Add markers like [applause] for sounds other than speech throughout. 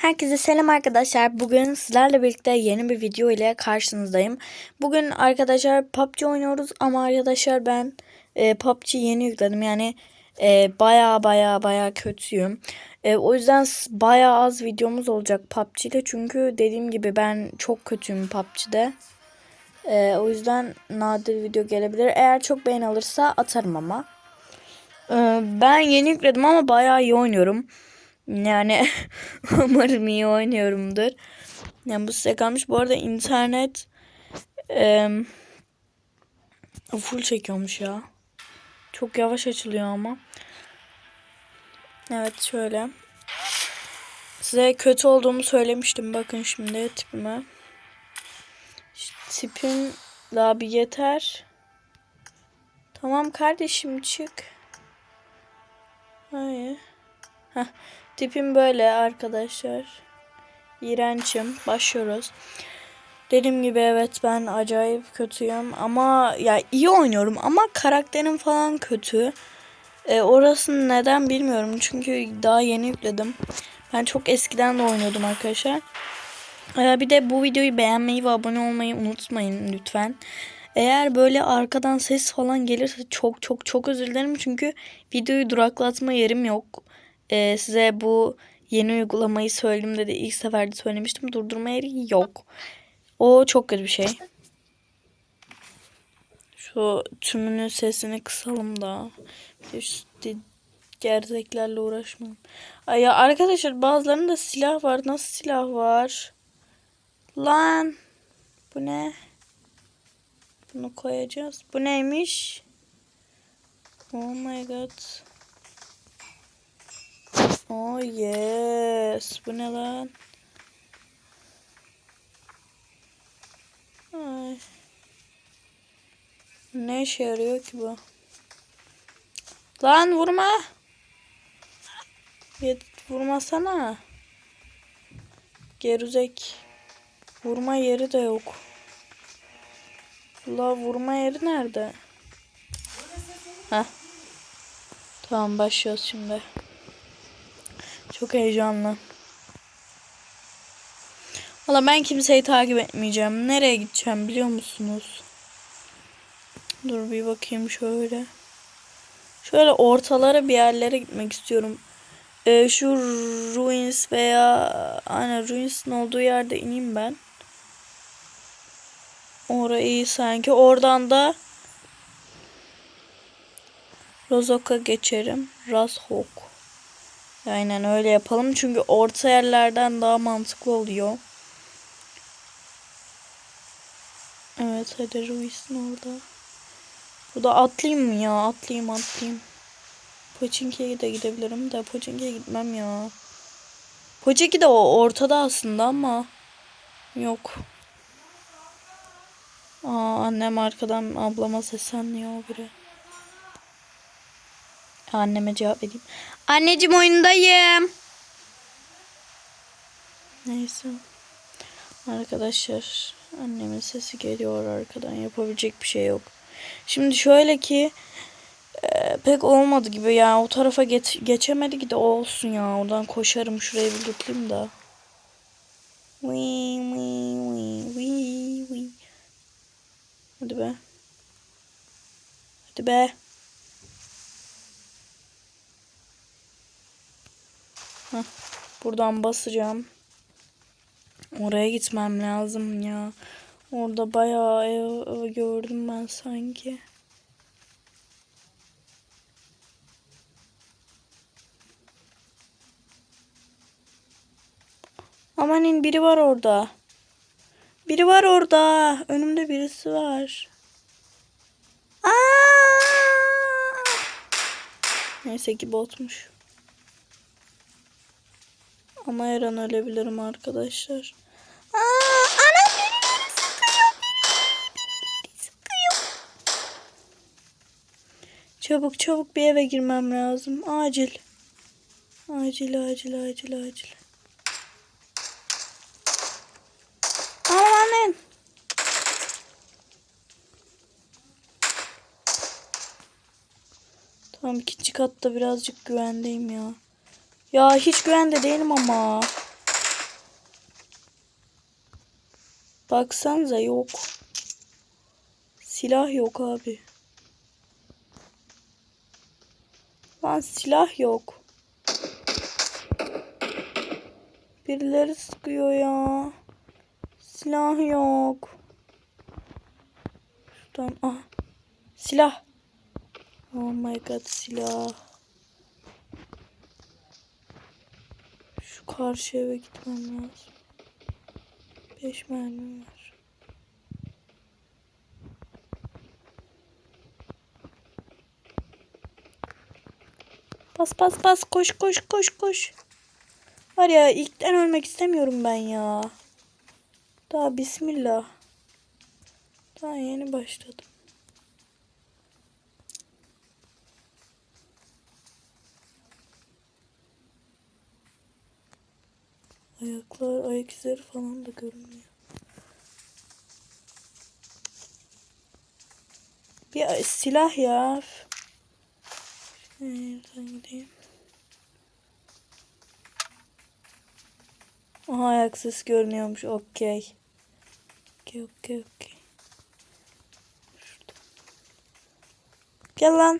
Herkese selam arkadaşlar. Bugün sizlerle birlikte yeni bir video ile karşınızdayım. Bugün arkadaşlar PUBG oynuyoruz ama arkadaşlar ben e, PUBG yeni yükledim. Yani e, baya baya baya kötüyüm. E, o yüzden baya az videomuz olacak PUBG'de. Çünkü dediğim gibi ben çok kötüyüm PUBG'de. E, o yüzden nadir video gelebilir. Eğer çok beğeni alırsa atarım ama. E, ben yeni yükledim ama baya iyi oynuyorum. Yani [laughs] umarım iyi oynuyorumdur. Yani bu size kalmış. Bu arada internet em, full çekiyormuş ya. Çok yavaş açılıyor ama. Evet şöyle. Size kötü olduğumu söylemiştim. Bakın şimdi tipime. İşte tipim daha bir yeter. Tamam kardeşim çık. Hayır. Heh, tipim böyle arkadaşlar. İğrençim. Başlıyoruz. Dediğim gibi evet ben acayip kötüyüm ama ya iyi oynuyorum ama karakterim falan kötü. E, orasını neden bilmiyorum çünkü daha yeni yükledim. Ben çok eskiden de oynuyordum arkadaşlar. E, bir de bu videoyu beğenmeyi ve abone olmayı unutmayın lütfen. Eğer böyle arkadan ses falan gelirse çok çok çok özür dilerim çünkü videoyu duraklatma yerim yok. Ee, size bu yeni uygulamayı söyleyeyim dedi. İlk seferde söylemiştim. Durdurma yeri yok. O çok kötü bir şey. Şu tümünün sesini kısalım da. Di- gerzeklerle uğraşmayalım. Ay ya arkadaşlar bazılarında silah var. Nasıl silah var? Lan. Bu ne? Bunu koyacağız. Bu neymiş? Oh my god. Oh yes. Bu ne lan? Ay. Ne işe yarıyor ki bu? Lan vurma. Yet vurmasana. Geruzek. Vurma yeri de yok. La vurma yeri nerede? Heh. Tamam başlıyoruz şimdi. Çok heyecanlı. Valla ben kimseyi takip etmeyeceğim. Nereye gideceğim biliyor musunuz? Dur bir bakayım şöyle. Şöyle ortalara bir yerlere gitmek istiyorum. Ee, şu Ruins veya aynen Ruins'in olduğu yerde ineyim ben. Orayı iyi sanki. Oradan da Rozok'a geçerim. Rashok. Aynen öyle yapalım. Çünkü orta yerlerden daha mantıklı oluyor. Evet hadi Ruiz'in orada. Burada atlayayım mı ya? Atlayayım atlayayım. Pochinki'ye de gidebilirim de Pochinki'ye gitmem ya. Pochinki de o ortada aslında ama yok. Aa, annem arkadan ablama seslenmiyor biri. Anneme cevap edeyim. Anneciğim oyundayım. Neyse. Arkadaşlar annemin sesi geliyor arkadan yapabilecek bir şey yok. Şimdi şöyle ki e, pek olmadı gibi ya o tarafa geç, geçemedi ki de olsun ya oradan koşarım şurayı bir tutayım da. Wee, wee, wee, wee, wee. Hadi be. Hadi be. Buradan basacağım. Oraya gitmem lazım ya. Orada bayağı ev, ev gördüm ben sanki. Amanin biri var orada. Biri var orada. Önümde birisi var. Aa! Neyse ki botmuş. Ama her an ölebilirim arkadaşlar. Aa, anam birileri sıkıyor. Birileri, sıkıyor. Çabuk çabuk bir eve girmem lazım. Acil. Acil acil acil acil. Amanın. Tamam ikinci katta birazcık güvendeyim ya. Ya hiç güvende değilim ama. Baksanıza yok. Silah yok abi. Lan silah yok. Birileri sıkıyor ya. Silah yok. Şuradan ah. Silah. Oh my god silah. Karşı eve gitmem lazım. Beş mermim var. Bas bas bas koş koş koş koş. Var ya ilkten ölmek istemiyorum ben ya. Daha bismillah. Daha yeni başladım. Ayaklar, ayak izleri falan da görünmüyor. Bir silah ya. Nereden gideyim? Aha ayak sesi görünüyormuş. Okey. Okey okey okey. Gel lan.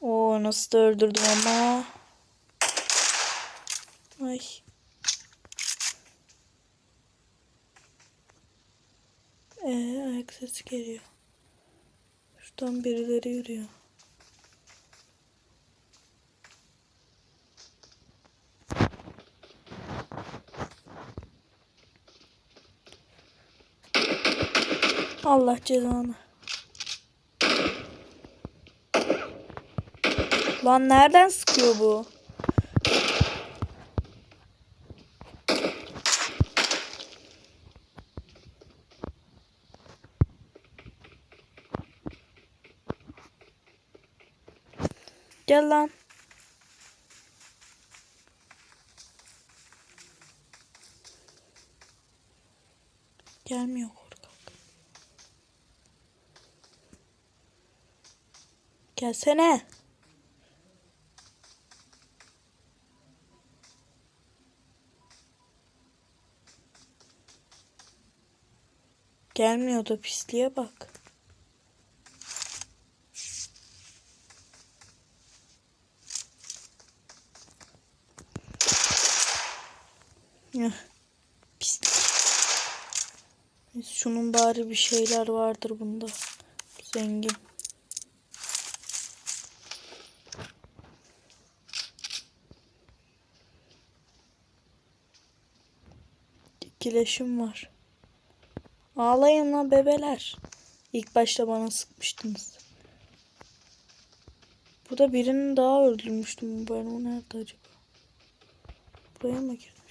Oo nasıl da öldürdüm ama. Ay. Ee, ayak sesi geliyor. Şuradan birileri yürüyor. Allah cezanı. Lan nereden sıkıyor bu? Gel lan. Gelmiyor korkak. Gelsene. Gelmiyor da pisliğe bak. Heh, Pislik. Neyse, Bari bir şeyler vardır bunda. Zengin. İkileşim var. Ağlayın lan bebeler. İlk başta bana sıkmıştınız. Burada birini daha öldürmüştüm ben. O nerede acaba? Buraya mı girmiş?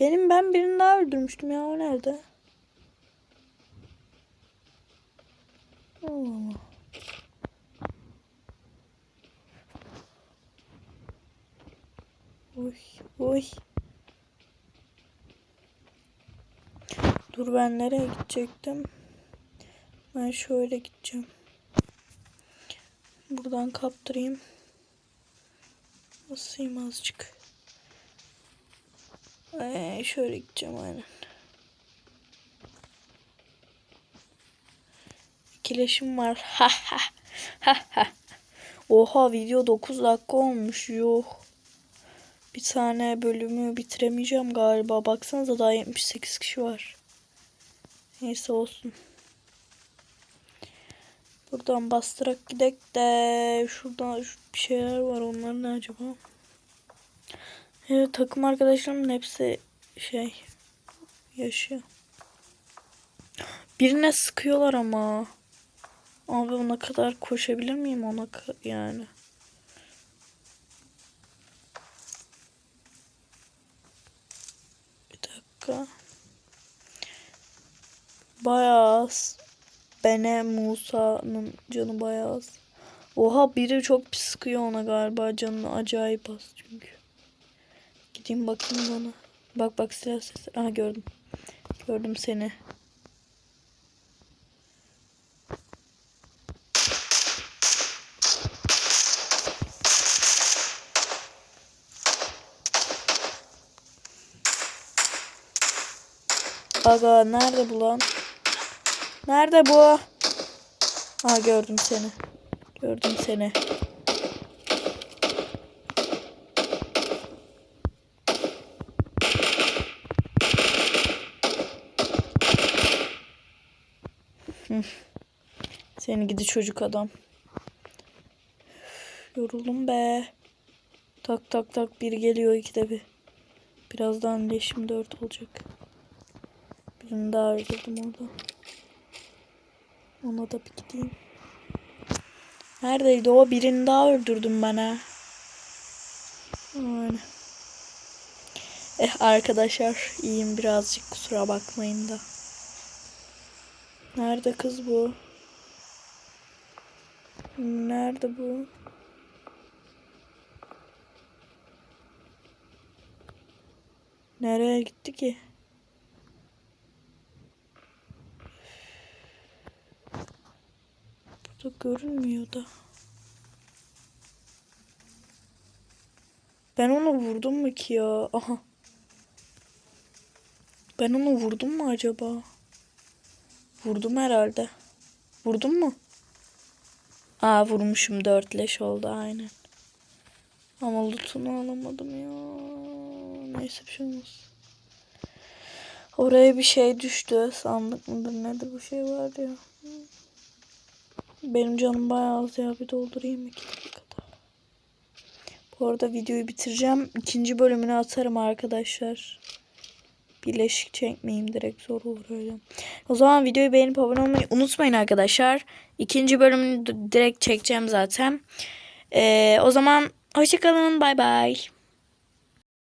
Benim ben birini daha öldürmüştüm ya. O nerede? Allah Allah. Oy, oy. Dur ben nereye gidecektim? Ben şöyle gideceğim. Buradan kaptırayım. Basayım azıcık. Ee, şöyle gideceğim aynen. İkileşim var. [laughs] Ha ha. Ha ha. Oha video 9 dakika olmuş. Yok. Bir tane bölümü bitiremeyeceğim galiba. Baksanıza daha 78 kişi var. Neyse olsun. Buradan bastırak gidek de şurada şu bir şeyler var. Onlar ne acaba? Evet takım arkadaşlarımın hepsi şey yaşıyor. Birine sıkıyorlar ama. Abi ona kadar koşabilir miyim ona yani? Bir dakika. Bayağı az. Bene Musa'nın canı bayağı az. Oha biri çok pis sıkıyor ona galiba. Canını acayip az çünkü gideyim bakayım bana. Bak bak silah sesi. Aha gördüm. Gördüm seni. Aga nerede bu lan? Nerede bu? Ha gördüm seni. Gördüm seni. Seni gidi çocuk adam. Yoruldum be. Tak tak tak bir geliyor ikide bir. Birazdan leşim dört olacak. Birini daha öldürdüm orada. Ona da bir gideyim. Neredeydi o? Birini daha öldürdüm ben ha. Aynen. Eh arkadaşlar iyiyim birazcık kusura bakmayın da. Nerede kız bu? Nerede bu? Nereye gitti ki? Burada görünmüyor da. Ben onu vurdum mu ki ya? Aha. Ben onu vurdum mu acaba? Vurdum herhalde. Vurdum mu? Aa vurmuşum dört leş oldu aynen. Ama lootunu alamadım ya. Neyse bir şey olmaz. Oraya bir şey düştü. Sandık mıdır nedir bu şey var ya. Benim canım bayağı az ya. Bir doldurayım iki dakikada. Bu arada videoyu bitireceğim. İkinci bölümünü atarım arkadaşlar. Birleşik çekmeyeyim direkt zor olur öyle. O zaman videoyu beğenip abone olmayı unutmayın arkadaşlar. İkinci bölümünü direkt çekeceğim zaten. Ee, o zaman hoşçakalın bay bay.